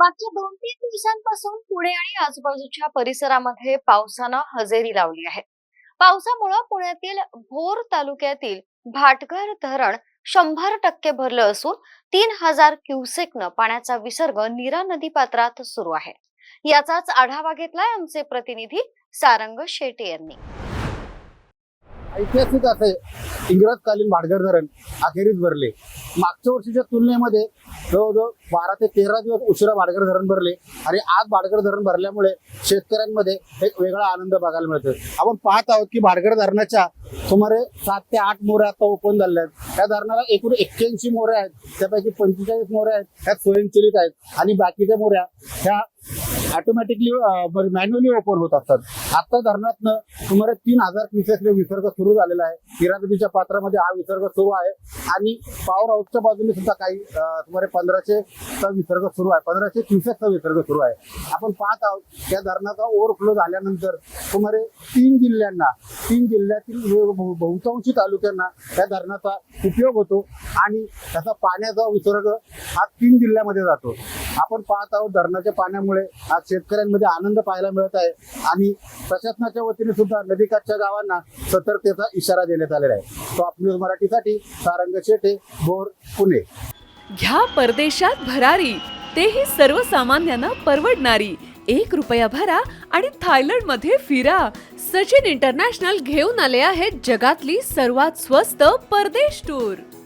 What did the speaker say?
मागच्या दोन तीन दिवसांपासून पुणे आणि आजूबाजूच्या परिसरामध्ये पावसानं हजेरी लावली आहे. पावसामुळं पुण्यातील भोर तालुक्यातील भाटघर धरण शंभर टक्के भरलं असून तीन हजार क्युसेकनं पाण्याचा विसर्ग नीरा नदी पात्रात सुरू आहे. याचाच आढावा घेतलाय आमचे प्रतिनिधी सारंग शेटे यांनी. ऐतिहासिक असे इंग्रजकालीन भाडघर धरण अखेरीस भरले. मागच्या वर्षीच्या तुलनेमध्ये जवळजवळ बारा ते तेरा दिवस उशिरा भाडघर धरण भरले आणि आज भाडघर धरण भरल्यामुळे शेतकऱ्यांमध्ये एक वेगळा आनंद बघायला मिळतो आपण पाहत आहोत की भाडघर धरणाच्या सुमारे सात ते आठ मोऱ्या आता ओपन झालेल्या आहेत. त्या धरणाला एकूण एक्क्याऐंशी मोऱ्या आहेत. त्यापैकी पंचेचाळीस मोऱ्या आहेत. ह्या स्वयंचलित आहेत. आणि बाकीच्या मोऱ्या ह्या ऑटोमॅटिकली मॅन्युअली ओपन होत असतात. आता धरणातनं सुमारे तीन हजार क्युसेक विसर्ग सुरू झालेला आहे. हिरा पात्रामध्ये हा विसर्ग सुरू आहे. आणि पॉवर हाऊसच्या बाजूने सुद्धा काही सुमारे पंधराशे चा विसर्ग सुरू आहे. पंधराशे क्युसेकचा विसर्ग सुरू आहे. आपण पाहत आहोत या धरणाचा ओव्हरफ्लो झाल्यानंतर सुमारे तीन जिल्ह्यांना तीन जिल्ह्यातील बहुतांशी तालुक्यांना या धरणाचा उपयोग होतो. आणि त्याचा पाण्याचा विसर्ग हा तीन जिल्ह्यामध्ये जातो. आपण पाहत आहोत धरणाच्या पाण्यामुळे आज शेतकऱ्यांमध्ये आनंद पाहायला मिळत आहे आणि प्रशासनाच्या वतीने सुद्धा नदीकाठच्या गावांना सतर्कतेचा इशारा देण्यात आलेला आहे. टॉप न्यूज मराठीसाठी सारंग शेटे भोर पुणे. घ्या परदेशात भरारी. तेही सर्वसामान्यांना परवडणारी. एक रुपया भरा आणि थायलंडमध्ये फिरा. सचिन इंटरनॅशनल घेऊन आले आहेत जगातली सर्वात स्वस्त परदेश टूर.